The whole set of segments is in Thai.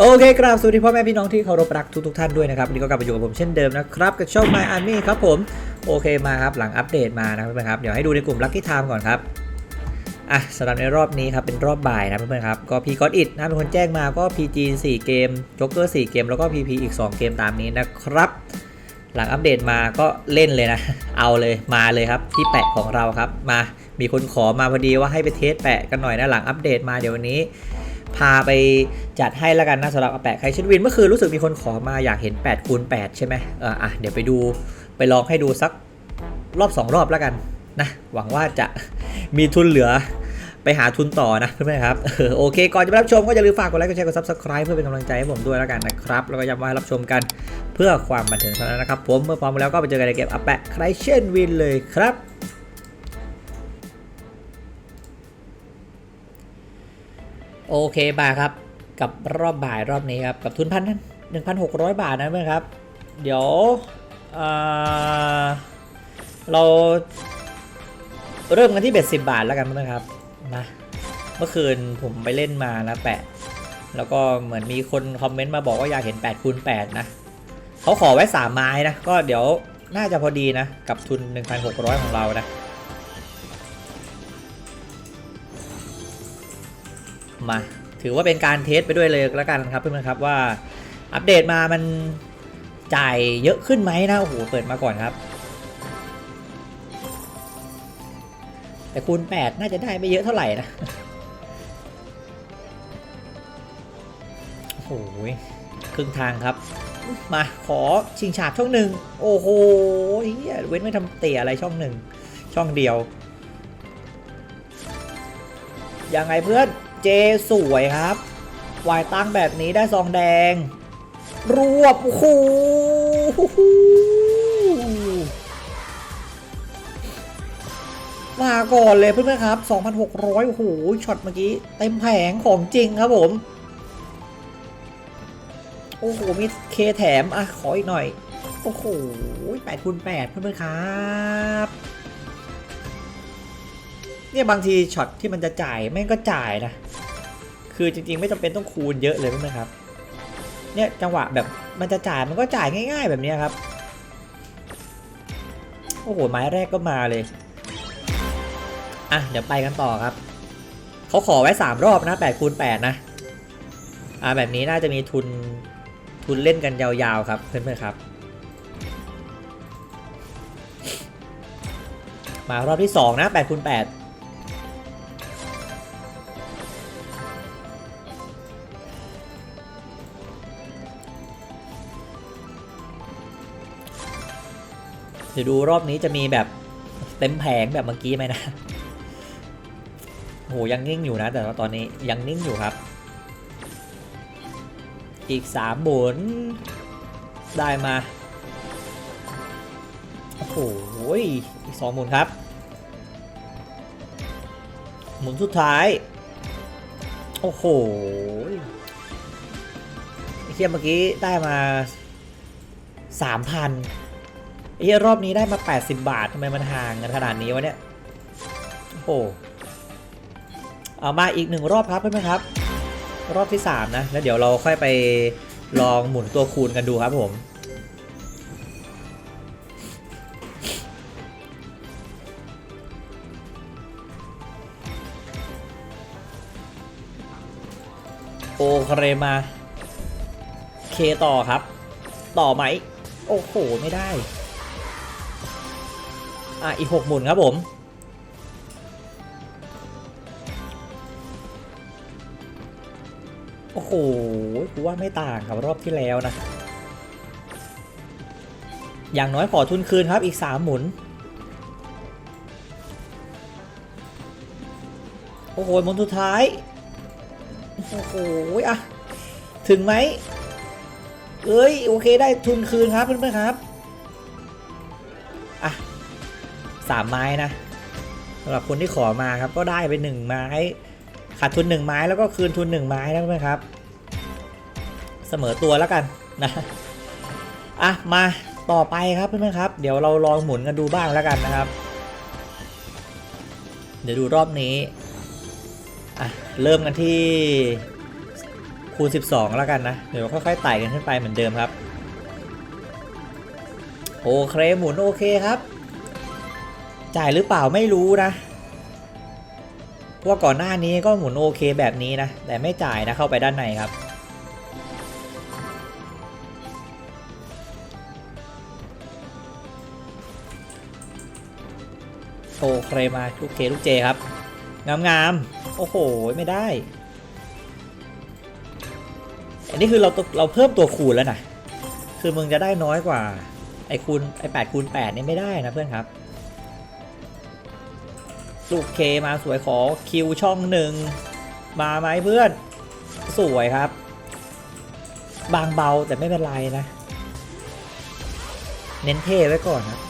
โอเคครับสวัสดีพ่อแม่พี่น้องที่เคารพรักทุกทท่านด้วยนะครับวันนี่ก็กลับมาอยู่กับผมเช่นเดิมนะครับกับช่อง My Army ครับผม โอเคมาครับ หลังอัปเดตมานะเพื่อนๆครับ เดี๋ยวให้ดูในกลุ่ม Lucky Time ก่อนครับอะสำหรับในรอบนี้ครับ เป็นรอบบ่ายนะเพื่อนๆครับ ก็พีกอตอิดนะเป็นคนแจ้งมาก็ PG 4 เกมจ็อกเกอร์4เกม แล้วก็ PP อีก 2 เกมตามนี้นะครับ หลังอัปเดตมาก็เล่นเลยนะ เอาเลยมาเลยครับที่แปะของเราครับมามีคนขอมาพอดีว่าให้ไปเทสแปะกันหน่อยนะหลังอัปเดตมาเดี๋ยววันนี้ พาไปจัดให้แล้วกันนะสำหรับอแปะใครเช่นวินเมื่อคืนรู้สึกมีคนขอมาอยากเห็น8คูณ8ใช่ไหมเอออะเดี๋ยวไปดูไปลองให้ดูสักรอบ 2 รอบแล้วกันนะหวังว่าจะมีทุนเหลือไปหาทุนต่อนะเพื่อนๆครับโอเค ก่อนจะไปรับชมก็อย่าลืมฝากกดไลค์กดแชร์กด subscribe เพื่อเป็นกำลังใจให้ผมด้วยแล้วกันนะครับ แล้วก็ย้ำว่ารับชมกันเพื่อความบันเทิงเท่านั้นนะครับ ผมเมื่อพร้อมแล้วก็ไปเจอกันในเกมอแปะใครเช่นวินเลยครับ โอเคบาครับ กับรอบบ่ายรอบนี้ครับ กับทุนพันหนึ่งพันหกร้อยบาทนะเพื่อนครับ เดี๋ยวเเราเริ่มกันที่เบ็ดสิบาทแล้วกันเพื่อนครับนะเมื่อคืนผมไปเล่นมานะแปะแล้วก็เหมือนมีคนคอมเมนต์มาบอกว่าอยากเห็น8คูณ8นะเขาขอไว้ 3 ไม้นะ ก็เดี๋ยวน่าจะพอดีนะ กับทุน 1,600 ของเรานะ มา ถือว่าเป็นการเทสไปด้วยเลยแล้วกันครับเพื่อนๆครับว่าอัปเดตมามันจ่ายเยอะขึ้นไหมนะโอ้โหเปิดมาก่อนครับ แต่คูณ 8 น่าจะได้ไม่เยอะเท่าไหร่นะโอ้โหครึ่งทางครับ มาขอชิงฉาบช่องหนึ่งโอ้โหเว้นไม่ทำเตะอะไรช่องหนึ่งช่องเดียวยังไงเพื่อน เจสวยครับวายตั้งแบบนี้ได้ซองแดง รวบโอ้โหมาก่อนเลยเพื่อนๆครับ 2,600 โอ้โห ช็อตเมื่อกี้ เต็มแผงของจริงครับผม โอ้โห มีเคแถม อะ ขออีกหน่อย โอ้โห8คูณ8เพื่อนๆครับ เนี่ยบางทีช็อตที่มันจะจ่ายแม่งก็จ่ายนะ คือจริงๆไม่จำเป็นต้องคูณเยอะเลยไหมครับ เนี่ยจังหวะแบบมันจะจ่ายมันก็จ่ายง่าย ๆ แบบนี้ครับ โอ้โหไม้แรกก็มาเลย อะเดี๋ยวไปกันต่อครับ เขาขอไว้ 3 รอบนะ8คูณ8นะ อ่าแบบนี้น่าจะมีทุนทุนเล่นกันยาวๆครับเพื่อนๆครับมารอบที่ 2 นะ8คูณ8 ดี๋ยวดูรอบนี้จะมีแบบเต็มแผงแบบเมื่อกี้ไหมนะโหยังนิ่งอยู่นะ แต่ว่าตอนนี้ยังนิ่งอยู่ครับ อีกสามหมุนได้มา โอ้โหอีกสองหมุนครับ หมุนสุดท้าย โอ้โหเทียเมื่อกี้ได้มาสามพัน ไอ้เหี้ยรอบนี้ได้มา 80 บาททำไมมันห่างกันขนาดนี้วะเนี่ยโอ้โหเอามาอีกหนึ่งรอบครับเพื่อนๆครับ รอบที่ 3 นะ แล้วเดี๋ยวเราค่อยไปลองหมุนตัวคูณกันดูครับผมโอเคมา เคต่อครับ ต่อไหม โอ้โห ไม่ได้ อะอีกหกหมุนครับผม โอ้โหกูว่าไม่ต่างกับรอบที่แล้วนะ อย่างน้อยขอทุนคืนครับอีกสามหมุน โอ้โหหมุนสุดท้าย โอ้โหอะ ถึงไหมเอ้ย โอเคได้ทุนคืนครับเพื่อนๆครับ สามไม้นะสำหรับคนที่ขอมาครับก็ได้ไปหนึ่งไม้ขาดทุนหนึ่งไม้แล้วก็คืนทุนหนึ่งไม้นะเพื่อนครับ เสมอตัวแล้วกันนะอะมาต่อไปครับเพื่อนๆครับ เดี๋ยวเราลองหมุนกันดูบ้างแล้วกันนะครับ เดี๋ยวดูรอบนี้อะเริ่มกันที่คูณ 12 แล้วกันนะ เดี๋ยวค่อยๆไต่กันขึ้นไปเหมือนเดิมครับ โอเคหมุนโอเคครับ จ่ายหรือเปล่าไม่รู้นะ เพราะก่อนหน้านี้ก็หมุนโอเคแบบนี้นะ แต่ไม่จ่ายนะเข้าไปด้านในครับโอเคมาลูกเคลูกเจครับ งามๆ โอ้โห ไม่ได้ อันนี้คือเราเราเพิ่มตัวคูณแล้วนะ คือมึงจะได้น้อยกว่า ไอคูณไอแปดคูณแปดนี่ไม่ได้นะเพื่อนครับ ลูกเคมาสวยขอคิวช่องหนึ่งมาไหมเพื่อน สวยครับ บางเบาแต่ไม่เป็นไรนะ เน้นเท่ไว้ก่อนครับ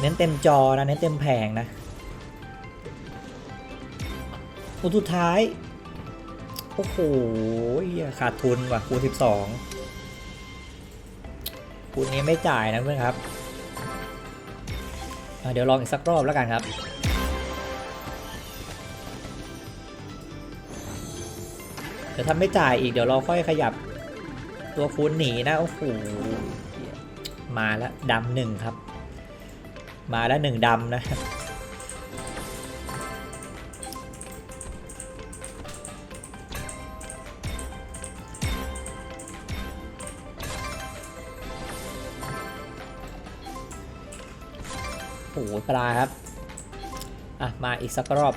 เน้นเต็มจอนะ เน้นเต็มแผงนะคนสุดท้าย โอ้โหขาดทุนว่ะคูณ12คูณนี้ไม่จ่ายนะเพื่อนครับ เดี๋ยวลองอีกสักรอบแล้วกันครับ เดี๋ยวถ้าไม่จ่ายอีกเดี๋ยวเราค่อยขยับ ตัวคูณหนีนะ โอ้โห มาแล้วดำหนึ่งครับ มาแล้วหนึ่งดำนะโอ้โหปลาครับ อะ มาอีกสักรอบ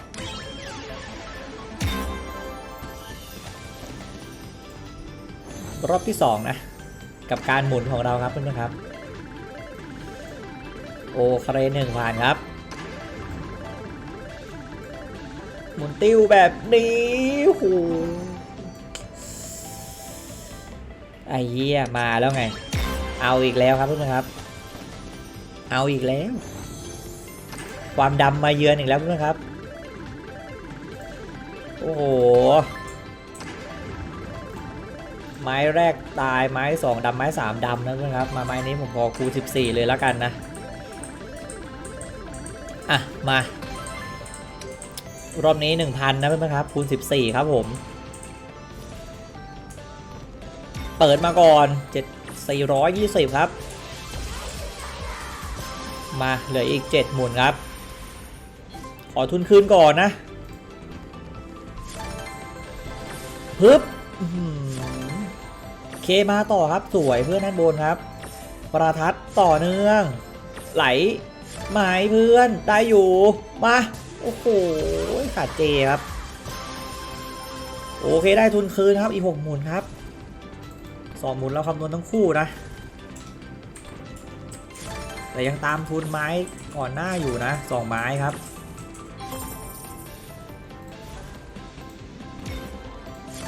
รอบที่2นะกับการหมุนของเราครับเพื่อนๆครับ โอเคหนึ่งผ่านครับ หมุนติ้วแบบนี้โอ้โหไอ้เหี้ยมาแล้วไง เอาอีกแล้วครับเพื่อนๆครับ เอาอีกแล้ว ความดำมาเยือนอีกแล้วเพื่อนๆครับ โอ้โห ไม้แรกตายไม้สองดำไม้สามดำนะเพื่อนครับ มาไม้นี้ผมพอคูณ14 เลยแล้วกันนะ อะ มา รอบนี้ 1,000 นะเพื่อนๆครับ คูณ 14 ครับผม เปิดมาก่อน 7 420 ครับ มาเหลืออีก 7 หมุนครับ ขอทุนคืนก่อนนะ ฮึบ เคมาต่อครับสวยเพื่อนด้านบนครับ ประทัดต่อเนื่อง ไหลหมายเพื่อนได้อยู่มาโอ้โหขาดเจครับ โอเคได้ทุนคืนครับอีหกหมุนครับสองหมุนเราคำนวณทั้งคู่นะ แต่ยังตามทุนไม้ก่อนหน้าอยู่นะสองไม้ครับ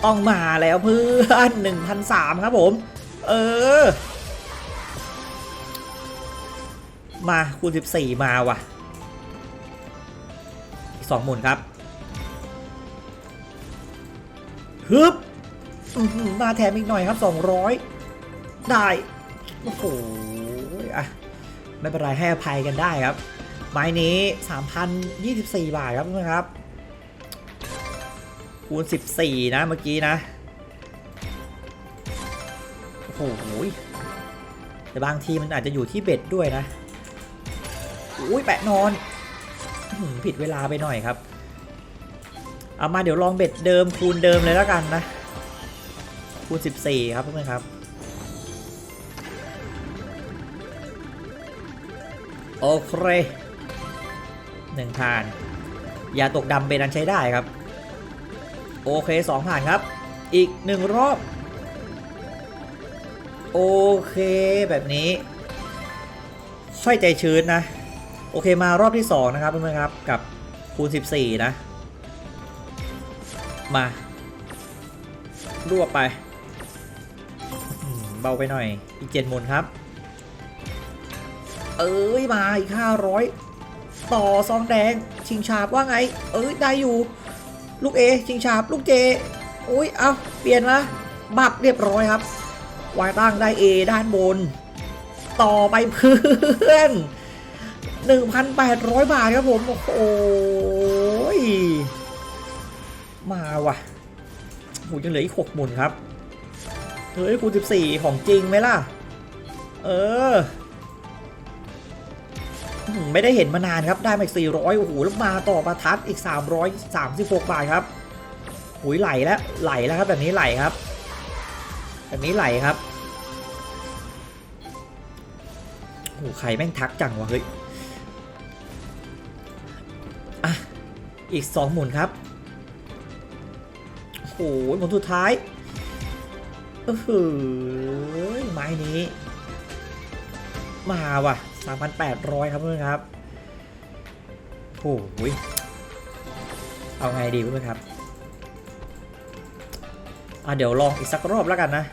ต้องมาแล้วเพื่อนหนึ่งพันสามครับผม เออ มาคูณ14มาว่ะอีกสองหมุนครับฮึบมาแถมอีกหน่อยครับ200ได้ โอ้โหอะไม่เป็นไรให้อภัยกันได้ครับ ไม้นี้ 3,024 บาทครับเพื่อนครับ คูณ 14 นะเมื่อกี้นะ โอ้โหแต่บางทีมันอาจจะอยู่ที่เบ็ดด้วยนะอุ้ยแปะนอน ผิดเวลาไปหน่อยครับ เอามาเดี๋ยวลองเบ็ดเดิมคูณเดิมเลยแล้วกันนะ คูณ 14 ครับเพื่อนครับโอเคหนึ่งผ่าน อย่าตกดำเป็นอันใช้ได้ครับ โอเคสองผ่านครับ อีกหนึ่งรอบ โอเคแบบนี้ ค่อยใจชื้นนะ โอเคมารอบที่ 2 นะครับเพื่อนๆครับ กับคูณ 14 นะ มารวบไป เบาไปหน่อย อีกเจ็ดมุนครับ เอ้ย มาอีกห้าร้อยต่อซองแดง ชิงชาบว่าไง เอ้ย ได้อยู่ ลูกเอชิงชาบลูกเจอุ้ยเอาเปลี่ยนมาบับเรียบร้อยครับวายตั้งได้ A ด้านบน ต่อไปเพื่อน 1,800 บาทครับผม โอ้โหยมาว่ะโหยังเหลืออีก6หมุนครับ เฮ้ยคูณ14ของจริงไหมล่ะ เออ ไม่ได้เห็นมานานครับ ได้มาอีก400 โอ้โห แล้วมาต่อประทัดอีก 336 บาทครับหุยไหลแล้วไหลแล้วครับแบบนี้ไหลครับแบบนี้ไหลครับโอ้โหใครแม่งทักจังวะเฮ้ยอะอีกสองหมุนครับโอ้โหหมุนสุดท้ายเออไม้นี้ มาว่ะ 3,800 ครับเพื่อนครับโอ้โหยเอาไงดีเพื่อนครับอะเดี๋ยวลองอีกสักรอบแล้วกันนะ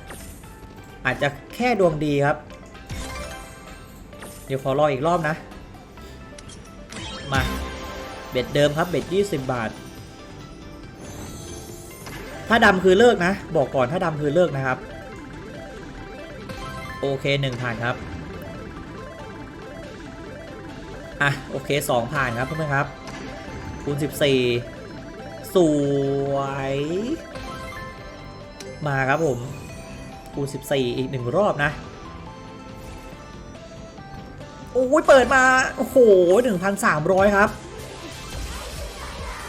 อาจจะแค่ดวงดีครับ เดี๋ยวขอรออีกรอบนะ มาเบ็ดเดิมครับเบ็ด20 บาท ถ้าดำคือเลิกนะ บอกก่อนถ้าดำคือเลิกนะครับ โอเคหนึ่งผ่านครับ อะโอเคสองผ่านครับเพื่อนครับคูณ14 สวย มาครับผมคูณ14 อีกหนึ่งรอบนะ โอ้ยเปิดมา โอ้โห 1,300 ครับ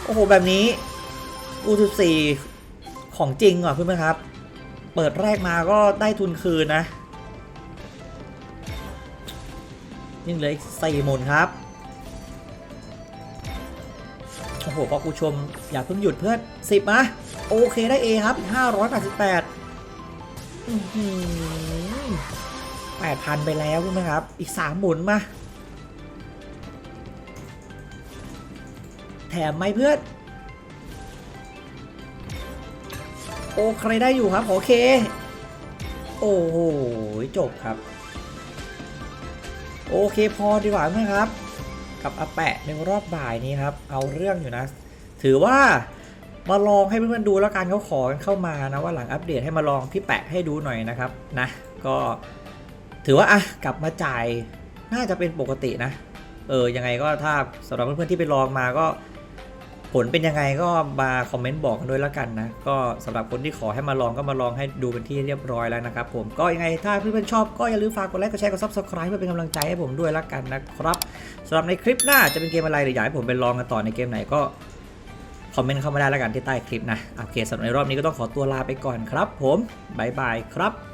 โอ้โห แบบนี้อู14 ของจริงอะเพื่อนครับ เปิดแรกมาก็ได้ทุนคืนนะ ยังเหลืออีกสี่หมุนครับ โอ้โหพอกูชม อย่าเพิ่งหยุดเพื่อนสิบมาโอเคได้ A ครับอีก588อื้อหือ8,000ไปแล้วใช่ไหมครับ อีก3หมุนมา แถมไหมเพื่อน โอเคได้อยู่ครับ โอเค โอ้โห จบครับ โอเคพอดีกว่าเพื่อนครับ กับอาแปะในรอบบ่ายนี้ครับ เอาเรื่องอยู่นะ ถือว่ามาลองให้เพื่อนๆดูแล้วกันเขาขอนเข้ามานะว่าหลังอัปเดตให้มาลองพี่แปะให้ดูหน่อยนะครับนะ ก็ถือว่าอะกลับมาจ่ายน่าจะเป็นปกตินะ เออยังไงก็ถ้าสำหรับเพื่อนๆที่ไปลองมาก็ ผลเป็นยังไงก็มาคอมเมนต์บอกกันด้วยแล้วกันนะ ก็สำหรับคนที่ขอให้มาลองก็มาลองให้ดูเป็นที่เรียบร้อยแล้วนะครับผมก็ยังไงถ้าเพื่อนๆชอบก็อย่าลืมฝากกดไลค์กดแชร์กดซับสไครป์เพื่อเป็นกำลังใจให้ผมด้วยแล้วกันนะครับสำหรับในคลิปหน้าจะเป็นเกมอะไรหรืออยากให้ผมไปลองกันต่อในเกมไหนก็คอมเมนต์เข้ามาได้แล้วกันที่ใต้คลิปนะโอเคสำหรับในรอบนี้ก็ต้องขอตัวลาไปก่อนครับ ผมบายบายครับ